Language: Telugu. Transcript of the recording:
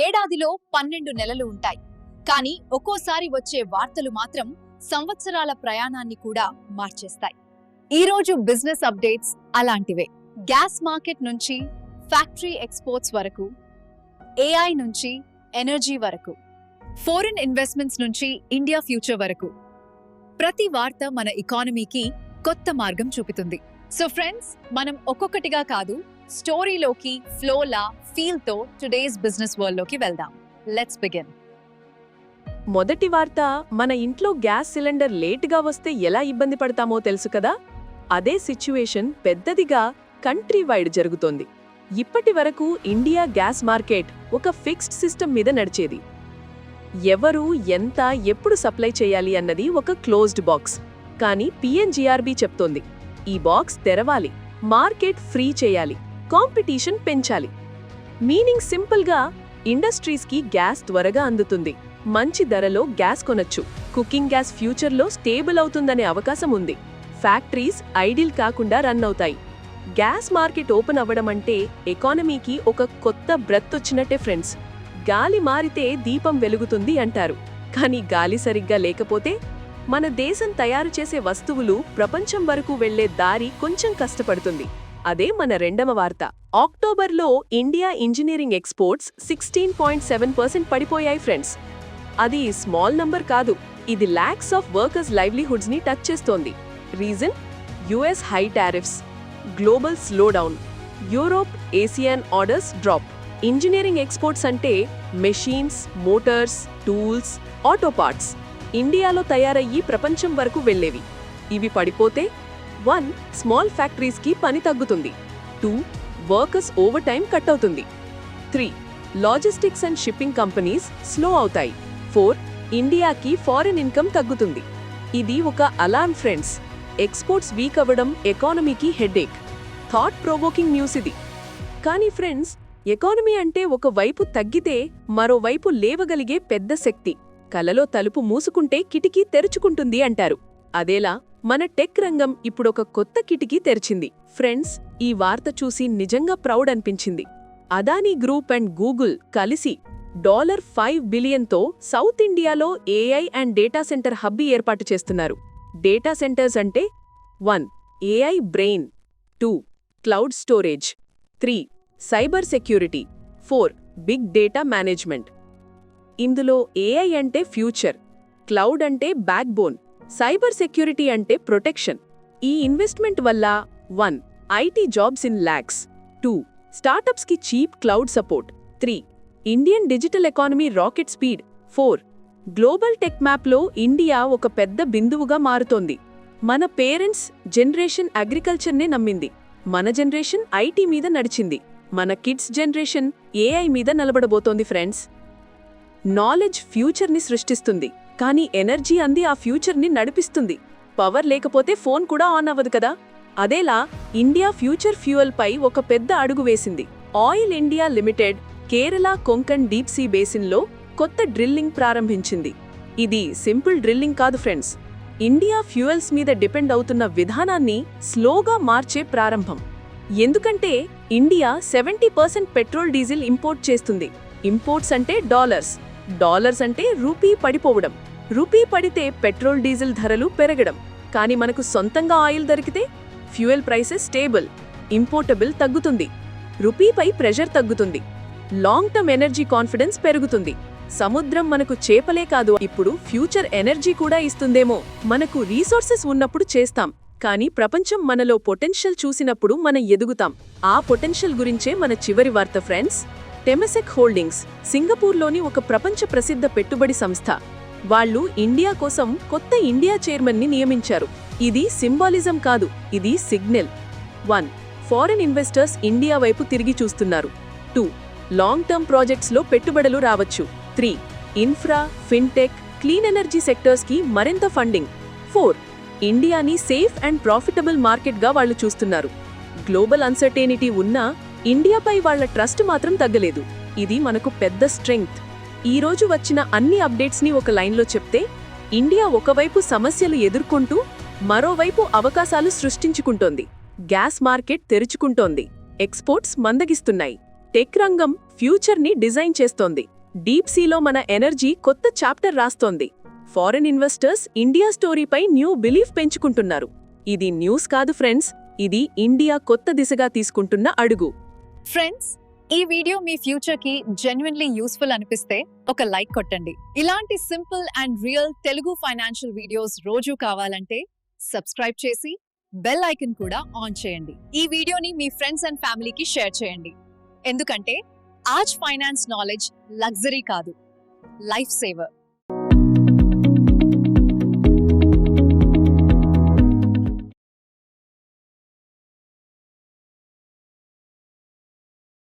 ఏడాదిలో పన్నెండు నెలలు ఉంటాయి. కానీ ఒక్కోసారి వచ్చే వార్తలు మాత్రం సంవత్సరాల ప్రయాణాన్ని కూడా మార్చేస్తాయి. ఈ రోజు బిజినెస్ అప్డేట్స్ అలాంటివే. గ్యాస్ మార్కెట్ నుంచి ఫ్యాక్టరీ ఎక్స్పోర్ట్స్ వరకు ఏఐ నుంచి ఎనర్జీ వరకు ఫారిన్ ఇన్వెస్ట్మెంట్స్ నుంచి ఇండియా ఫ్యూచర్ వరకు. ప్రతి వార్త మన ఎకానమీకి కొత్త మార్గం చూపుతుంది. సో ఫ్రెండ్స్ మనం ఒక్కొక్కటిగా కాదు స్టోరీలోకి ఫ్లోలా ఫీల్తో టుడేస్ బిజినెస్ వరల్డ్లోకి వెళ్దాం. లెట్స్ బిగిన్ మొదటి వార్త మన ఇంట్లో గ్యాస్ సిలిండర్ లేటుగా వస్తే ఎలా ఇబ్బంది పడతామో తెలుసు కదా? అదే సిచ్యువేషన్ పెద్దదిగా కంట్రీ వైడ్ జరుగుతోంది. ఇప్పటి వరకు ఇండియా గ్యాస్ మార్కెట్ ఒక ఫిక్స్డ్ సిస్టమ్ మీద నడిచేది. ఎవరు ఎంత ఎప్పుడు సప్లై చేయాలి అన్నది ఒక క్లోజ్డ్ బాక్స్ కానీ పిఎన్జిఆర్బి చెప్తోంది. ఈ బాక్స్ తెరవాలి. మార్కెట్ ఫ్రీ చేయాలి. కాంపిటీషన్ పెంచాలి. మీనింగ్ సింపుల్గా ఇండస్ట్రీస్కి గ్యాస్ త్వరగా అందుతుంది. మంచి ధరలో గ్యాస్ కొనొచ్చు. కుకింగ్ గ్యాస్ ఫ్యూచర్లో స్టేబుల్ అవుతుందనే అవకాశం ఉంది. ఫ్యాక్టరీస్ ఐడిల్ కాకుండా రన్ అవుతాయి. గ్యాస్ మార్కెట్ ఓపెన్ అవ్వడం అంటే ఎకానమీకి ఒక కొత్త బ్రెత్ వచ్చినట్టే ఫ్రెండ్స్. గాలి మారితే దీపం వెలుగుతుంది అంటారు. కానీ గాలి సరిగ్గా లేకపోతే మన దేశం తయారు చేసే వస్తువులు ప్రపంచం వరకు వెళ్ళే దారి కొంచెం కష్టపడుతుంది. అదే మన రెండవ వార్త. అక్టోబర్లో India engineering exports sixteen point seven percent పడిపోయాయి ఫ్రెండ్స్. అది స్మాల్ నంబర్ కాదు ఇది ల్యాక్స్ ఆఫ్ వర్కర్స్ లైవ్లీహుడ్స్ని టచ్ చేస్తోంది. Reason? US high tariffs. Global slowdown. Europe Asian orders drop. Engineering exports అంటే machines motors tools auto parts. ఇండియాలో తయారయ్యి ప్రపంచం వరకు వెళ్ళేవి. ఇవి పడిపోతే వన్ స్మాల్ ఫ్యాక్టరీస్కి పని తగ్గుతుంది. Two workers over time cut అవుతుంది three logistics and shipping companies slow అవుతాయి. ఫోర్ ఇండియాకి ఫారిన్ ఇన్కమ్ తగ్గుతుంది. ఇది ఒక అలార్మ్ ఫ్రెండ్స్. ఎక్స్పోర్ట్స్ వీక్ అవ్వడం ఎకానమీకి హెడేక్ థాట్ ప్రోవోకింగ్ న్యూస్ ఇది. కానీ ఫ్రెండ్స్ ఎకానమీ అంటే ఒక వైపు తగ్గితే మరోవైపు లేవగలిగే పెద్ద శక్తి. కలలో తలుపు మూసుకుంటే కిటికీ తెరుచుకుంటుంది అంటారు. అదేలా మన టెక్ రంగం ఇప్పుడొక కొత్త కిటికీ తెరిచింది. ఫ్రెండ్స్ ఈ వార్త చూసి నిజంగా ప్రౌడ్ అనిపించింది. అదానీ గ్రూప్ అండ్ గూగుల్ కలిసి డాలర్ ఫైవ్ బిలియన్తో సౌత్ ఇండియాలో ఏఐ అండ్ డేటా సెంటర్ హబ్బీ ఏర్పాటు చేస్తున్నారు. డేటా సెంటర్స్ అంటే one AI brain two cloud storage three cyber security four big data management. ఇందులో ఏఐ అంటే ఫ్యూచర్ క్లౌడ్ అంటే బ్యాక్ బోన్ సైబర్ సెక్యూరిటీ అంటే ప్రొటెక్షన్ ఈ ఇన్వెస్ట్మెంట్ వల్ల one IT jobs in lakhs two స్టార్టప్స్కి cheap cloud support three Indian digital economy rocket speed four global tech మ్యాప్లో ఇండియా ఒక పెద్ద బిందువుగా మారుతోంది. మన పేరెంట్స్ జనరేషన్ అగ్రికల్చర్నే నమ్మింది. మన జనరేషన్ ఐటీ మీద నడిచింది. మన కిడ్స్ జనరేషన్ ఏఐ మీద నిలబడబోతోంది ఫ్రెండ్స్ నాలెడ్జ్ ఫ్యూచర్ని సృష్టిస్తుంది. కానీ ఎనర్జీ అంది ఆ ఫ్యూచర్ని నడిపిస్తుంది. పవర్ లేకపోతే ఫోన్ కూడా ఆన్ అవ్వదు కదా? అదేలా ఇండియా ఫ్యూచర్ ఫ్యూయల్ పై ఒక పెద్ద అడుగు వేసింది. Oil India limited Kerala Konkan deep sea బేసిన్లో కొత్త డ్రిల్లింగ్ ప్రారంభించింది. ఇది సింపుల్ డ్రిల్లింగ్ కాదు ఫ్రెండ్స్ ఇండియా ఫ్యూయల్స్ మీద డిపెండ్ అవుతున్న విధానాన్ని స్లోగా మార్చే ప్రారంభం. ఎందుకంటే India seventy percent petrol diesel import చేస్తుంది. ఇంపోర్ట్స్ అంటే డాలర్స్ డాలర్స్ అంటే రూపీ పడిపోవడం. రూపీ పడితే పెట్రోల్ డీజిల్ ధరలు పెరగడం. కానీ మనకు సొంతంగా ఆయిల్ దొరికితే ఫ్యూయల్ ప్రైసెస్ స్టేబుల్ ఇంపోర్టబుల్ తగ్గుతుంది. రూపీపై ప్రెషర్ తగ్గుతుంది. లాంగ్ టర్మ్ ఎనర్జీ కాన్ఫిడెన్స్ పెరుగుతుంది. సముద్రం మనకు చేపలే కాదు ఇప్పుడు ఫ్యూచర్ ఎనర్జీ కూడా ఇస్తుందేమో. మనకు రీసోర్సెస్ ఉన్నప్పుడు చేస్తాం. కానీ ప్రపంచం మనలో పొటెన్షియల్ చూసినప్పుడు మనం ఎదుగుతాం. ఆ పొటెన్షియల్ గురించే మన చివరి వార్త ఫ్రెండ్స్. టెమెసెక్ హోల్డింగ్స్ సింగపూర్లోని ఒక ప్రపంచ ప్రసిద్ధ పెట్టుబడి సంస్థ. వాళ్ళు ఇండియా కోసం కొత్త ఇండియా చైర్మన్ని నియమించారు. ఇది సింబాలిజం కాదు ఇది signal. One foreign investors India వైపు తిరిగి చూస్తున్నారు. టూ లాంగ్ టర్మ్ ప్రాజెక్ట్స్లో పెట్టుబడులు రావచ్చు. Three infra fintech clean energy సెక్టర్స్కి మరింత ఫండింగ్. ఫోర్ ఇండియాని సేఫ్ అండ్ ప్రాఫిటబుల్ మార్కెట్గా వాళ్ళు చూస్తున్నారు. గ్లోబల్ అన్సర్టేనిటీ ఉన్నా ఇండియాపై వాళ్ళ ట్రస్ట్ మాత్రం తగ్గలేదు. ఇది మనకు పెద్ద స్ట్రెంగ్త్. ఈ రోజు వచ్చిన అన్ని అప్డేట్స్ని ఒక లైన్లో చెప్తే ఇండియా ఒకవైపు సమస్యలు ఎదుర్కొంటూ మరోవైపు అవకాశాలు సృష్టించుకుంటోంది. గ్యాస్ మార్కెట్ తెరుచుకుంటోంది. ఎక్స్పోర్ట్స్ మందగిస్తున్నాయి. టెక్ రంగం ఫ్యూచర్ని డిజైన్ చేస్తోంది. డీప్ సీలో మన ఎనర్జీ కొత్త చాప్టర్ రాస్తోంది. ఫారెన్ ఇన్వెస్టర్స్ ఇండియా స్టోరీపై న్యూ బిలీఫ్ పెంచుకుంటున్నారు. ఇది న్యూస్ కాదు ఫ్రెండ్స్ ఇది ఇండియా కొత్త దిశగా తీసుకుంటున్న అడుగు. ఫ్రెండ్స్ ఈ వీడియో మీ ఫ్యూచర్కి జెన్యున్లీ యూస్ఫుల్ అనిపిస్తే ఒక లైక్ కొట్టండి. ఇలాంటి simple and real Telugu financial videos రోజు కావాలంటే సబ్స్క్రైబ్ చేసి బెల్ ఐకన్ కూడా ఆన్ చేయండి. ఈ వీడియోని మీ ఫ్రెండ్స్ అండ్ ఫ్యామిలీకి షేర్ చేయండి. ఎందుకంటే ఆజ్ ఫైనాన్స్ నాలెడ్జ్ లగ్జరీ కాదు లైఫ్ సేవర్.